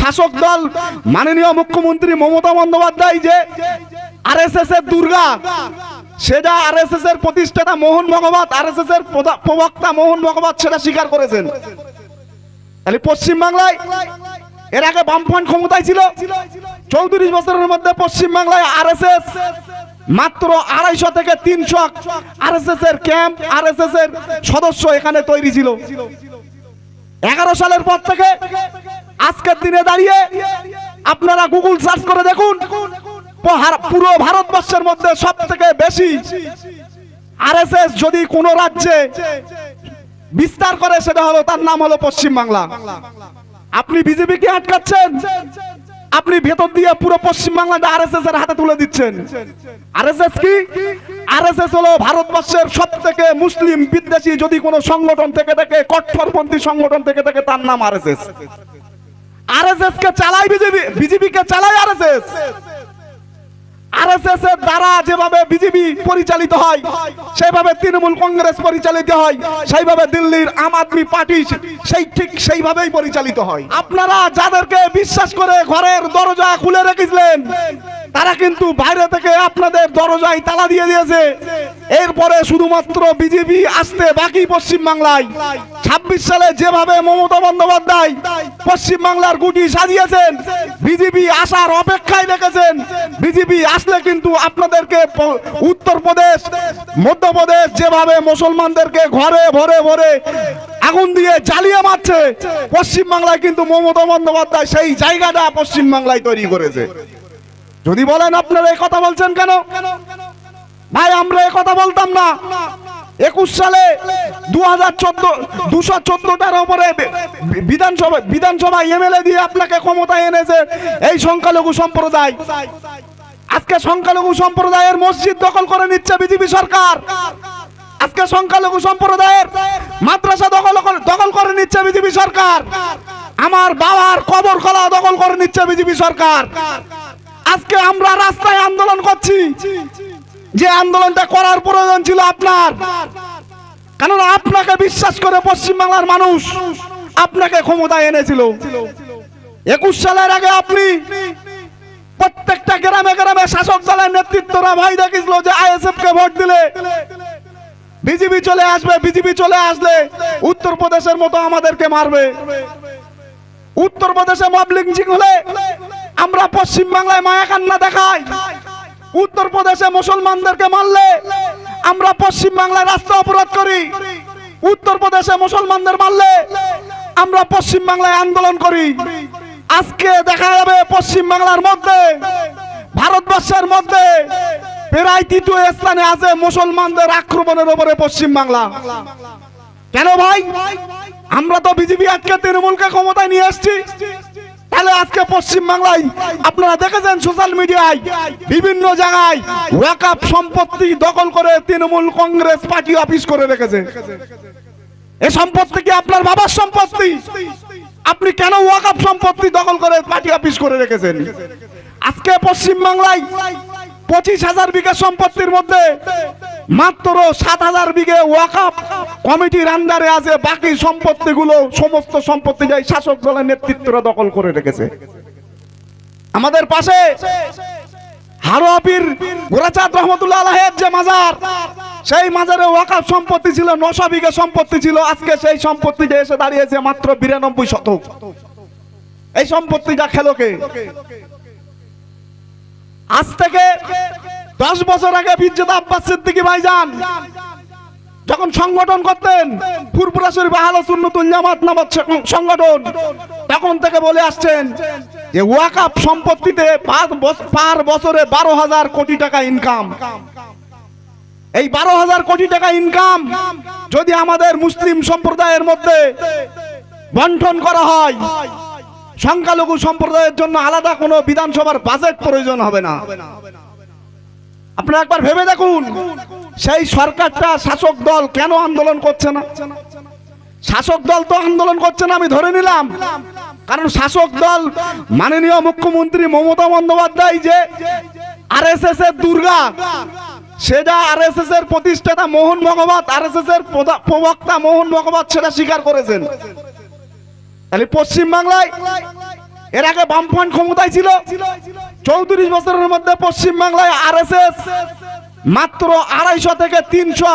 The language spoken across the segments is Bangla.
শাসক দল, মাননীয় মুখ্যমন্ত্রী মমতা বন্দ্যোপাধ্যায় যে আর এস এস এর দুর্গা সেটা আরএসএস এর প্রতিষ্ঠাতা মোহন ভগবত আর এস এস এর প্রবক্তা মোহন ভগবত সেটা স্বীকার করেছেন। তাহলে পশ্চিম বাংলায় এর আগে বামফ্রন্ট ক্ষমতায় ছিল, চৌত্রিশ বছরের মধ্যে পশ্চিম বাংলায় এস মাত্র আড়াইশো থেকে তিনশো আর এস এস এর ক্যাম্প আর এস এস এর সদস্য এখানে তৈরি ছিল। এগারো সালের পর থেকে আজকের দিনে দাঁড়িয়ে আপনারা গুগল সার্চ করে দেখুন পুরো ভারতবর্ষের মধ্যে সব থেকে বেশি আরএসএস যদি কোনো রাজ্যে বিস্তার করে, সেটা হলো তার নাম হলো পশ্চিম বাংলা আপনি বিজেপি কে আটকাচ্ছেন? আপনি ভেতর দিয়ে পুরো পশ্চিম বাংলাটা আরএসএস এর হাতে তুলে দিচ্ছেন। আরএসএস কি? আরএসএস হলো ভারতবর্ষের সব থেকে মুসলিম বিদ্বেষী যদি কোনো সংগঠন থেকে থাকে কট্টরপন্থী সংগঠন থেকে থাকে তার নাম আরএসএস আরএসএস কে চালায় বিজেপি বিজেপি কে চালায় আরএসএস আরএসএস এর দ্বারা যেভাবে বিজেপি পরিচালিত হয়, সেইভাবে তৃণমূল কংগ্রেস পরিচালিত হয়, সেইভাবে দিল্লির আম আদমি পার্টি সেই ঠিক সেইভাবেই পরিচালিত হয়। আপনারা যাদেরকে বিশ্বাস করে ঘরের দরজা খুলে রেখেছিলেন তারা কিন্তু বাইরে থেকে আপনাদের দরজায় তালা দিয়ে দিয়েছে। এরপরে শুধুমাত্র বিজেপি আসতে বাকি পশ্চিম বাংলায় ছাব্বিশ সালে যেভাবে মমতা বন্দ্যোপাধ্যায় পশ্চিম বাংলার গুটি সাজিয়েছেন, বিজেপি আসার অপেক্ষায় রেখেছেন। বিজেপি আসলে কিন্তু আপনাদেরকে উত্তরপ্রদেশ, মধ্যপ্রদেশ যেভাবে মুসলমানদেরকে ঘরে ভরে ভরে আগুন দিয়ে জ্বালিয়ে মারছে পশ্চিম বাংলায় কিন্তু মমতা বন্দ্যোপাধ্যায় সেই জায়গাটা পশ্চিম বাংলায় তৈরি করেছে। যদি বলেন আপনারা এই কথা বলছেন কেন? ভাই, আমরা এই কথা বলতাম না। একুশ সালে দু হাজার চোদ্দ, দুশো চোদ্দটার উপরে বি- বিধানসভা বিধানসভা এমএলএ দিয়ে আপনাকে ক্ষমতায় এনেছে এই সংখ্যালঘু সম্প্রদায়। আজকে সংখ্যালঘু সম্প্রদায়ের মসজিদ দখল করে নিচ্ছে বিজেপি সরকার। আজকে সংখ্যালঘু সম্প্রদায়ের মাদ্রাসা দখল দখল করে নিচ্ছে বিজেপি সরকার। আমার বাবার কবর খোলা দখল করে নিচ্ছে বিজেপি সরকার। আজকে আমরা রাস্তায় আন্দোলন করছি। যে আন্দোলনটা করার প্রয়োজন ছিল আপনার। কেননা আপনাকে বিশ্বাস করে পশ্চিম বাংলার মানুষ আপনাকে ক্ষমতায় এনেছিল। একুশ সালের আগে আপনি প্রত্যেকটা গ্রামে গ্রামে শাসক দলের নেতৃত্বরা ভাই দেখিয়েছিল যে আইএসএফ কে ভোট দিলে বিজেপি চলে আসবে, বিজেপি চলে আসলে উত্তরপ্রদেশের মতো আমাদেরকে মারবে। উত্তরপ্রদেশে মব লিঞ্চিং হলে আমরা পশ্চিম বাংলায় মায়া কান্না দেখাই। উত্তরপ্রদেশে মুসলমানদেরকে মারলে আমরা পশ্চিম বাংলায় রাস্তা অপরাধ করি। উত্তরপ্রদেশে মুসলমানদের মারলে আমরা পশ্চিম বাংলায় আন্দোলন করি। আজকে দেখা যাবে পশ্চিম বাংলার মধ্যে, ভারতবর্ষের মধ্যে প্রায় তৃতীয় স্থানে আছে মুসলমানদের আক্রমণের উপরে পশ্চিম বাংলা কেন ভাই? আমরা তো বিজেপি আজকে তৃণমূলকে ক্ষমতায় নিয়ে এসেছি। তাহলে আজকে পশ্চিম বাংলায় আপনারা দেখেছেন সোশ্যাল মিডিয়ায় বিভিন্ন জায়গায় ওয়াকাপ সম্পত্তি দখল করে তৃণমূল কংগ্রেস পার্টি অফিস করে রেখেছে। এ সম্পত্তি কি আপনার বাবার সম্পত্তি? আপনি কেন ওয়াকাপ সম্পত্তি দখল করে পার্টি অফিস করে রেখেছেন? আজকে পশ্চিম বাংলায় পঁচিশ হাজার বিঘা সম্পত্তির মধ্যে মাত্র সাত হাজার বিঘে ওয়াকাপ কমিটির আন্ডারে আছে, বাকি সম্পত্তিগুলো, সমস্ত সম্পত্তি যাই শাসক দলের নেতৃত্বরা দখল করে রেখেছে। আমাদের পাশে হারোয়াপির গোরাচাঁদ রহমতুল্লাহ আলাহের যে মাজার, সেই মাজারে ওয়াকাফ সম্পত্তি ছিল, নশো বিঘা সম্পত্তি ছিল, আজকে সেই সম্পত্তিটা এসে দাঁড়িয়েছে মাত্র বিরানব্বই শতক। এই সম্পত্তিটা খেলোকে আজ থেকে দশ বছর আগে বিদ্যুৎ আব্বাস সিদ্দিকি ভাইজান যখন সংগঠন করতেন ফুরপুরা শরীফ আহলে সুন্নতুল জামাত নামক সংগঠন, তখন থেকে বলে আসছেন যে ওয়াকাপ সম্পত্তিতে পার বছরে বারো হাজার কোটি টাকা ইনকাম এই বারো হাজার কোটি টাকা ইনকাম যদি আমাদের মুসলিম সম্প্রদায়ের মধ্যে বন্টন করা হয়, সংখ্যালঘু সম্প্রদায়ের জন্য আলাদা কোনো বিধানসভার বাজেট প্রয়োজন হবে না। আপনারা একবার ভেবে দেখুন, সেই সরকারটা শাসক দল কেন আন্দোলন করছে না? শাসক দল তো আন্দোলন করছে না, আমি ধরে নিলাম। কারণ শাসক দল মাননীয় মুখ্যমন্ত্রী মমতা বন্দ্যোপাধ্যায় যে আর এস এস এর দুর্গা সেটা এস এর প্রতিষ্ঠাতা মোহন ভগবত আরএসএস এর প্রদা- প্রবক্তা মোহন ভগবত সেটা স্বীকার করেছেন। তাহলে পশ্চিম বাংলায় এর আগে বামফ্রন্ট ক্ষমতায় ছিল চৌত্রিশ বছরের মধ্যে পশ্চিম বাংলায় আরএসএস, মাত্র আড়াইশো থেকে তিনশো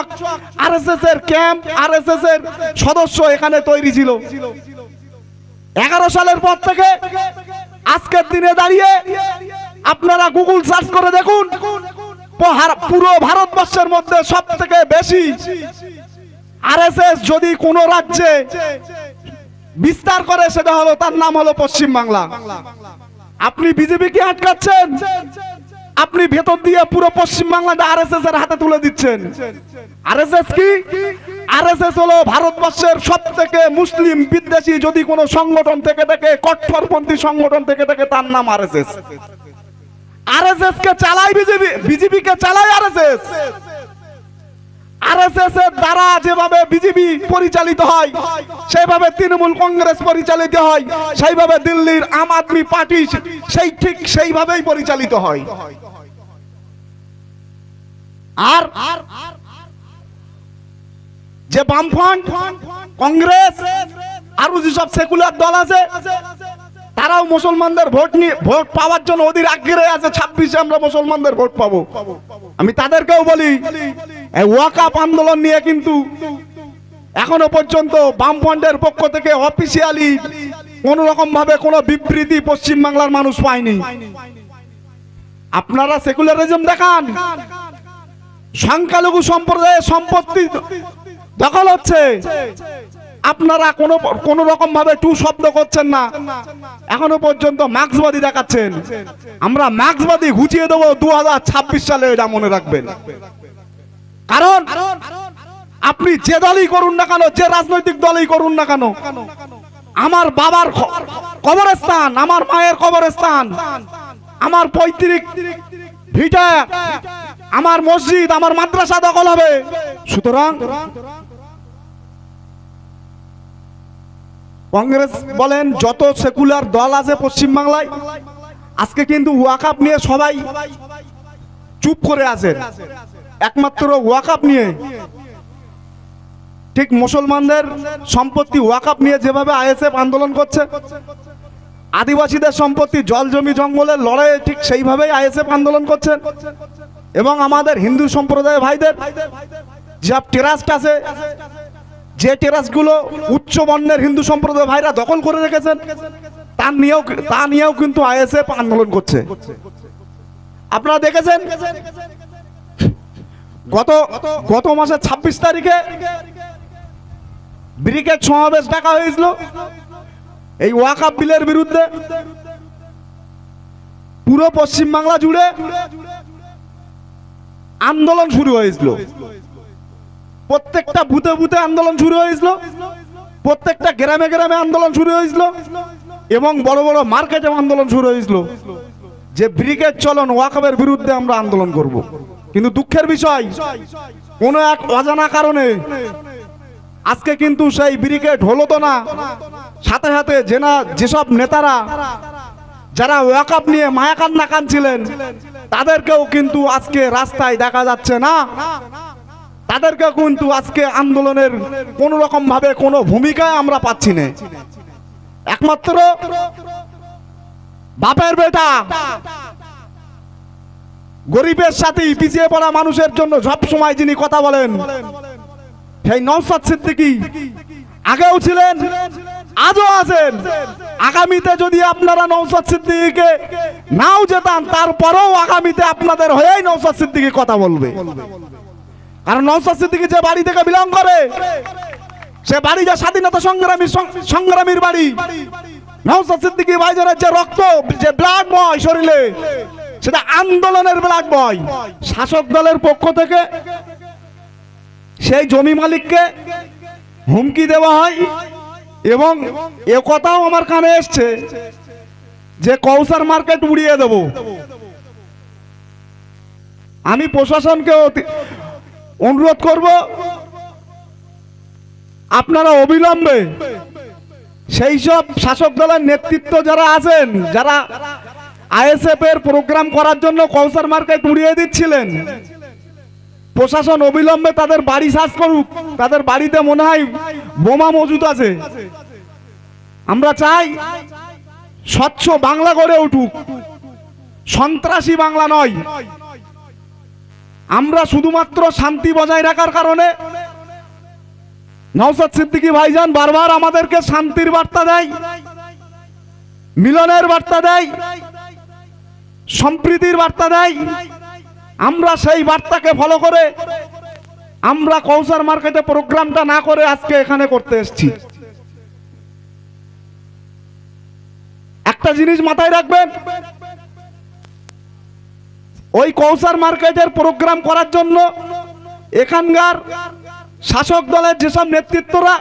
আরএসএস এর ক্যাম্প, আরএসএস এর সদস্য এখানে তৈরি ছিল। এগারো সালের পর থেকে আজকের দিনে দাঁড়িয়ে আপনারা গুগল সার্চ করে দেখুন পুরো ভারতবর্ষের মধ্যে সব থেকে বেশি আরএসএস যদি কোন রাজ্যে বিস্তার করে, সেটা হলো তার নাম হলো পশ্চিম বাংলা আপনি বিজেপি কে আটকাচ্ছেন? আপনি ভেতর দিয়ে পুরো পশ্চিম বাংলাটা আরএসএস এর হাতে তুলে দিচ্ছেন। আরএসএস কি? আরএসএস হলো ভারতবর্ষের সব থেকে মুসলিম বিদ্বেষী যদি কোনো সংগঠন থেকে থাকে কট্টরপন্থী সংগঠন থেকে থাকে তার নাম আরএসএস আরএসএস কে চালায় বিজেপি বিজেপি কে চালায় আরএসএস এর দ্বারা যেভাবে বিজেপি পরিচালিত হয়, সেইভাবে তৃণমূল কংগ্রেস পরিচালিত হয়, সেইভাবে দিল্লির আম আদমি পার্টি সেই ঠিক সেইভাবেই পরিচালিত হয়। আর যে বামফ্রন্ট, কংগ্রেস, আরও যেসব সেকুলার দল আছে তারাও মুসলমানদের ভোট নিয়ে ভোট পাওয়ার জন্য ওদের আগ্রহে আছে, ছাব্বিশে আমরা মুসলমানদের ভোট পাবো। আমি তাদেরকেও বলি ওয়াকাপ আন্দোলন নিয়ে কিন্তু এখনও পর্যন্ত বামফ্রন্টের পক্ষ থেকে অফিসিয়ালি কোন রকম ভাবে কোনো বিবৃতি পশ্চিম বাংলার মানুষ পায়নি। আপনারা সেকুলারিজম দেখান। সংখ্যালঘু সম্প্রদায়ের সম্পত্তি দখল হচ্ছে। আপনারা কোনো কোনো রকম ভাবে টু শব্দ করছেন না। এখনও পর্যন্ত মার্ক্সবাদী দেখাচ্ছেন। আমরা মার্ক্সবাদী ঘুচিয়ে দেবো দু হাজার ছাব্বিশ সালে, এটা মনে রাখবেন। কারণ আপনি যে দলই করুন না কেন, যে রাজনৈতিক দলই করুন না কেন, আমার বাবার কবরস্থান, আমার মায়ের কবরস্থান, আমার পৈতৃক ভিটা, আমার মসজিদ, আমার মাদ্রাসা দখল হবে। সুতরাং কংগ্রেস বলেন, যত সেকুলার দল আছে পশ্চিম বাংলায় আজকে কিন্তু ওয়াকাপ নিয়ে সবাই চুপ করে আছেন। একমাত্র ওয়াকাপ নিয়ে। ঠিক মুসলমানদের সম্পত্তি ওয়াকাপ নিয়ে যেভাবে আইএসএফ আন্দোলন করছে, আদিবাসীদের সম্পত্তি জল জমি জঙ্গলের লড়াইয়ে ঠিক সেইভাবেই আইএসএফ আন্দোলন করছেন এবং আমাদের হিন্দু সম্প্রদায় ভাইদের যা টেরাস্ট আছে যে টেরাসগুলো উচ্চ বর্ণের হিন্দু সম্প্রদায় ভাইরা দখল করে রেখেছেন তার নিয়েও তা নিয়েও কিন্তু আইএসএফ আন্দোলন করছে। আপনারা দেখেছেন? গত গত মাসের ছাব্বিশ তারিখে ব্রিগেড সমাবেশ ডাকা হয়েছিল। এই ওয়াকাপ বিলের বিরুদ্ধে পুরো পশ্চিম বাংলা জুড়ে আন্দোলন শুরু হয়েছিল। প্রত্যেকটা বুথে বুথে আন্দোলন শুরু হয়েছিল। প্রত্যেকটা গ্রামে গ্রামে আন্দোলন শুরু হয়েছিল এবং বড় বড় মার্কেটে আন্দোলন শুরু হয়েছিল। যে ব্রিগেড চলন ওয়াকাবের বিরুদ্ধে আমরা আন্দোলন করব। কিন্তু দুঃখের বিষয়, কোন এক অজানা কারণে আজকে কিন্তু সেই ব্রিগেড হলো তো না। সাথে সাথে জেনা, যেসব নেতারা, যারা ওয়াকাপ নিয়ে মায়াকান্না কানছিলেন তাদেরকেও কিন্তু আজকে রাস্তায় দেখা যাচ্ছে না। তাদেরকে কিন্তু আজকে আন্দোলনের কোন রকম ভাবে কোনো ভূমিকায় আমরা পাচ্ছি না। একমাত্র বাপের বেটা গরিবের সাথে পিছিয়ে পড়া মানুষের জন্য সব সময় যিনি কথা বলেন, সেই নৌসাদ সিদ্দিকি আগেও ছিলেন, আজও আছেন। আগামীতে যদি আপনারা নৌসাদ সিদ্দিকিকে নাও যেতান, তারপরেও আগামীতে আপনাদের হয়েই নৌসাদ সিদ্দিকি কথা বলবে। কারণ নৌসাদ সিদ্দিকি যে বাড়ি থেকে বিলং করে, সে বাড়ি যে স্বাধীনতা সংগ্রামী সংগ্রামীর বাড়ি। নৌসাদ সিদ্দিকি ভাইজানের যে রক্ত, যে ব্লাড বয় শরীরে, সেটা আন্দোলনের ব্লাড বয়। শাসক দলের পক্ষ থেকে সেই জমি মালিককে হুমকি দেওয়া হয় এবং এ কথাও আমার কানে এসছে যে কৌসার মার্কেট উড়িয়ে দেব। আমি প্রশাসনকে অতি- অনুরোধ করব, আপনারা অবিলম্বে সেই সব শাসক দলের নেতৃত্ব যারা আছেন, যারা আইএসএফ এর প্রোগ্রাম করার জন্য কৌসার মার্কেট উড়িয়ে দিচ্ছিলেন, প্রশাসন অবিলম্বে তাদের বাড়ি সার্চ করুক, তাদের বাড়িতে মনে হয় বোমা মজুদ আছে। আমরা চাই স্বচ্ছ বাংলা গড়ে উঠুক, সন্ত্রাসী বাংলা নয় আমরা শুধুমাত্র শান্তি বজায় রাখার কারণে। নওসাদ সিদ্দিকী ভাইজান বারবার আমাদেরকে শান্তির বার্তা দেয়, মিলনের বার্তা দেয়, সম্প্রীতির বার্তা দেয়। আমরা সেই বার্তাকে ফলো করে আমরা কৌসার মার্কেটে প্রোগ্রামটা না করে আজকে এখানে করতে এসেছি। একটা জিনিস মাথায় রাখবেন ওই কৌসার মার্কেটের প্রোগ্রাম করার জন্য এখানকার শাসক দলের যেসব নেতৃত্বরা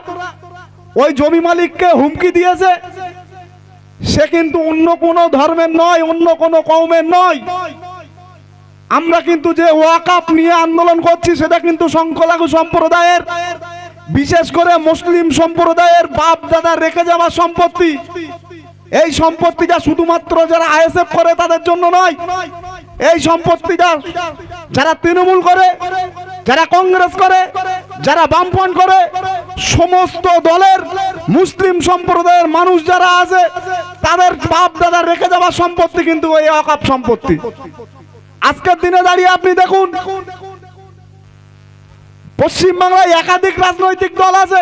ওই জমি মালিককে হুমকি দিয়েছে, সে কিন্তু অন্য কোনো ধর্মের নয়, অন্য কোনো কৌমের নয়। আমরা কিন্তু যে ওয়াকাপ নিয়ে আন্দোলন করছি, সেটা কিন্তু সংখ্যালঘু সম্প্রদায়ের, বিশেষ করে মুসলিম সম্প্রদায়ের বাপ দাদা রেখে যাওয়া সম্পত্তি। এই সম্পত্তিটা শুধুমাত্র যারা আইএসএফ করে, তাদের জন্য নয়। এই সম্পত্তিটা যারা তৃণমূল করে, যারা কংগ্রেস করে, যারা বামফ্রন্ট করে, সমস্ত দলের মুসলিম সম্প্রদায়ের মানুষ যারা আছে, তাদের বাপ দাদা রেখে যাওয়া সম্পত্তি কিন্তু ওই অকাপ সম্পত্তি। আজকের দিনে দাঁড়িয়ে আপনি দেখুন, পশ্চিমবাংলায় একাধিক রাজনৈতিক দল আছে,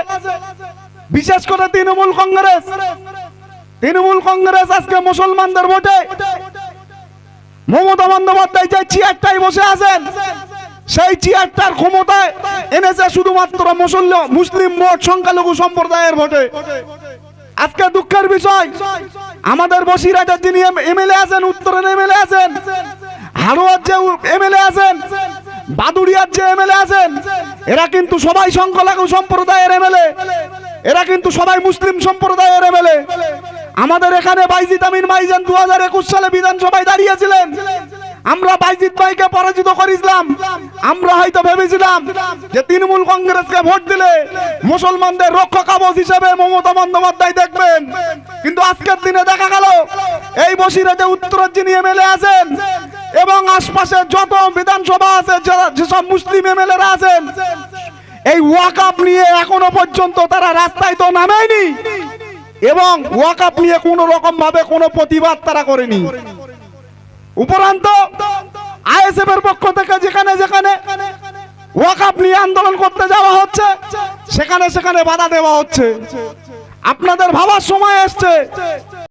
বিশেষ করে তৃণমূল কংগ্রেস। তৃণমূল কংগ্রেস আজকে মুসলমানদের ভোটে মমতা বন্দ্যোপাধ্যায় যে চেয়ারটাই বসে আছেন, সেই চেয়ারটার ক্ষমতায় এনেছে শুধুমাত্র মুসল্ল- মুসলিম ভোট সংখ্যালঘু সম্প্রদায়ের ভোটে। আজকে দুঃখের বিষয়, আমাদের বসিরহাটের যিনি এমএলএ আছেন, উত্তরের এমএলএ আছেন, হারোয়ার যে এমএলএ আছেন, বাদুড়িয়ার যে এমএলএ আছেন, এরা কিন্তু সবাই সংখ্যালঘু সম্প্রদায়ের এমএলএ। এরা কিন্তু সবাই মুসলিম সম্প্রদায়ের এমএলএ। আমাদের এখানে বাইজিত আমিন ভাইজান দু হাজার একুশ সালে বিধানসভায় দাঁড়িয়েছিলেন। আমরা বাইজিৎ ভাইকে পরাজিত করেছিলাম। আমরা হয়তো ভেবেছিলাম যে তৃণমূল কংগ্রেসকে ভোট দিলে মুসলমানদের রক্ষা কবচ হিসেবে মমতা বন্দ্যোপাধ্যায় দেখবেন। কিন্তু আজকের দিনে দেখা গেল, এই বসিরাতে উত্তরের যিনি এমএলএ আছেন এবং আশপাশে যত বিধানসভা আছে যেসব মুসলিম এমএলএরা আছেন, এই ওয়াকাপ নিয়ে এখনও পর্যন্ত তারা রাস্তায় তো নামেনি। এবং ওয়াকাপ নিয়ে কোনো রকম ভাবে কোনো প্রতিবাদ তারা করেনি। উপরান্ত, আইএসএফ এর পক্ষ থেকে যেখানে যেখানে ওয়াকাপ নিয়ে আন্দোলন করতে যাওয়া হচ্ছে, সেখানে সেখানে বাধা দেওয়া হচ্ছে। আপনাদের ভাবার সময় এসছে।